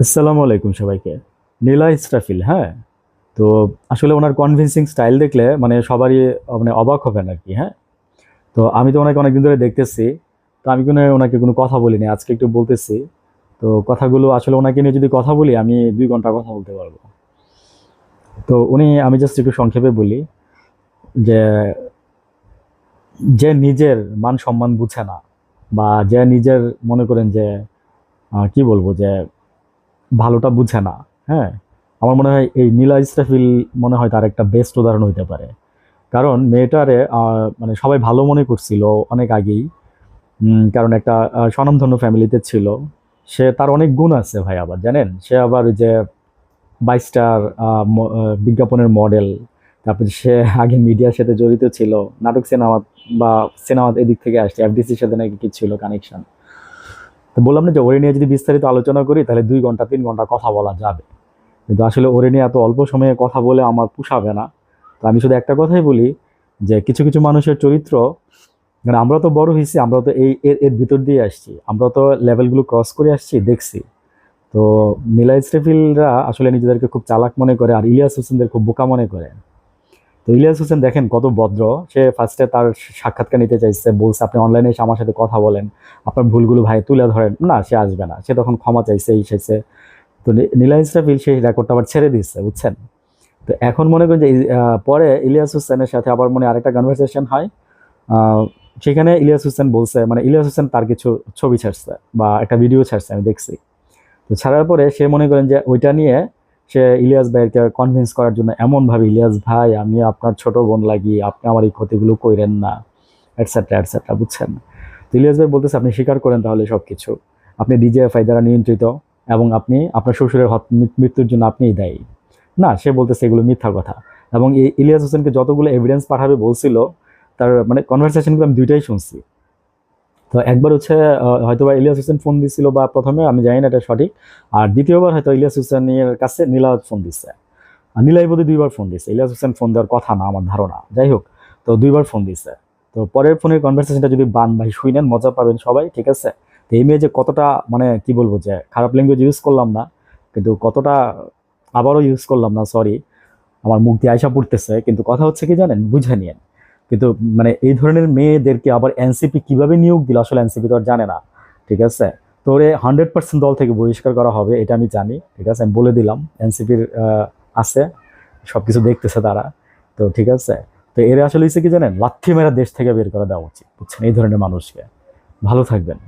আসসালামু আলাইকুম সবাইকে। নীলা ইস্টাফিল হ্যাঁ? তো আসলে ওনার কনভিন্সিং স্টাইল দেখলে মানে সবারই মানে অবাক হবেন আর কি হ্যাঁ? তো আমি তো ওনাকে অনেকদিন ধরে দেখতেছি, তো আমি কোনো, ওনাকে কোনো কথা বলিনি, আজকে একটু বলতেছি। তো কথাগুলো আসলে ওনাকে নিয়ে যদি কথা বলি, আমি দুই ঘণ্টা কথা বলতে পারব। তো উনি, আমি জাস্ট একটু সংক্ষেপে বলি যে যে নিজের মান সম্মান বুঝে না, বা যে নিজের মনে করেন যে কি বলব যে ভালোটা বুঝে না হ্যাঁ? আমার মনে হয় এই নীলা ইস্টাফিল মনে হয় তার একটা বেস্ট উদাহরণ হইতে পারে। কারণ মেয়েটারে মানে সবাই ভালো মনে করছিল অনেক আগেই। কারণ একটা স্বনামধন্য ফ্যামিলিতে ছিল। সে তার অনেক গুণ আছে ভাই আবার, জানেন? সে আবার যে বাইশটার বিজ্ঞাপনের মডেল তারপর সে আগে মিডিয়ার সাথে জড়িত ছিল, নাটক সিনেমা বা সিনেমা এদিক থেকে আসছে এফডিসির সাথে নাকি কি ছিল কানেকশন তো বললাম না যে ওরে নিয়ে যদি বিস্তারিত আলোচনা করি, তাহলে দুই ঘণ্টা, তিন ঘণ্টা কথা বলা যাবে। কিন্তু আসলে ওরে নিয়ে এত অল্প সময়ে কথা বলে আমার পুষাবে না। তো আমি শুধু একটা কথাই বলি যে কিছু কিছু মানুষের চরিত্র মানে আমরা তো বড় হয়েছি, আমরা তো এই, এর এর ভিতর দিয়ে আসছি। আমরা তো লেভেলগুলো ক্রস করে আসছি, দেখছি। তো নীলা আসলে নিজেদেরকে খুব চালাক মনে করে, আর ইলিয়াস হোসেনদের খুব বোকা মনে করে। তো ইলিয়াস হোসেন দেখেন কত ভদ্র। সে ফার্স্টে তার সাক্ষাৎকার নিতে চাইছে, বলছে, আপনি অনলাইনে এসে আমার সাথে কথা বলেন। আপনার ভুলগুলো ভাই তুলে ধরেন। না, সে আসবে না। সে তখন ক্ষমা চাইছে, এই চাইছে। তো নীলা ইসরাফিল সেই রেকর্ডটা আবার ছেড়ে দিচ্ছে বুঝছেন? তো এখন মনে করেন যে পরে ইলিয়াস হোসেনের সাথে আবার মনে আরেকটা কনভারসেশন হয়। সেখানে ইলিয়াস হোসেন বলছে মানে ইলিয়াস হোসেন তার কিছু ছবি ছাড়ছে বা একটা ভিডিও ছাড়ছে, আমি দেখছি। তো ছাড়ার পরে সে মনে করেন যে, ওইটা নিয়ে সে ইলিয়াস ভাইকে কনভিন্স করার জন্য এমনভাবে, ইলিয়াস ভাই, আমি আপনার ছোট বোন লাগি আপনি আমার এই ক্ষতিগুলো কইরেন না। এটসেট্রা এটসেট্রা বুঝছেন? তো ইলিয়াস ভাই বলতেছে, আপনি স্বীকার করেন তাহলে সব কিছু আপনি ডিজিএফআই দ্বারা নিয়ন্ত্রিত এবং আপনি আপনার শ্বশুরের মৃত্যুর জন্য আপনিই দায়ী। না, সে বলতেছে এগুলো মিথ্যা কথা। এবং ইলিয়াস হোসেনকে যতগুলো এভিডেন্স পাঠাবে বলছিল, তার মানে কনভারসেশনগুলো আমি দুইটাই শুনছি। তো একবার হচ্ছে হয়তো বা ইলিয়াস হোসেন ফোন দিছিল বা প্রথমে, আমি জানি না এটা সঠিক। আর দ্বিতীয়বার হয়তো ইলিয়াস হোসেনের কাছে নীলা ফোন দিচ্ছে আর নীলাই বোধহয় দুইবার ফোন দিচ্ছে ইলিয়াস হোসেন ফোন দেওয়ার কথা না, আমার ধারণা। যাই হোক, তো দুইবার ফোন দিচ্ছে তো পরের ফোনের কনভারসেশনটা যদি বান ভাই শুই নেন, মজা পাবেন সবাই, ঠিক আছে? তো এই মেয়ে যে কতটা মানে কি বলব যে, খারাপ ল্যাঙ্গুয়েজ ইউজ করলাম না, কিন্তু কতটা আবারও ইউজ করলাম না সরি আমার মুখ দিয়ে আয়সা পড়তেছে। কিন্তু কথা হচ্ছে কি জানেন? বুঝে নিয়েন। কিন্তু মানে এই ধরনের মেয়েদেরকে আবার এনসিপি কীভাবে নিয়োগ দিল আসলে এনসিপি তো আর জানে না, ঠিক আছে? তো ওরে হান্ড্রেড পার্সেন্ট দল থেকে বহিষ্কার করা হবে, এটা আমি জানি, ঠিক আছে? আমি বলে দিলাম এনসিপির আছে সব কিছু দেখতেছে তারা, তো ঠিক আছে? তো এরা আসলে হচ্ছে কি জানেন? লাথি মেরা দেশ থেকে বের করা দেওয়া উচিত, বুঝছেন? এই ধরনের মানুষকে। ভালো থাকবেন।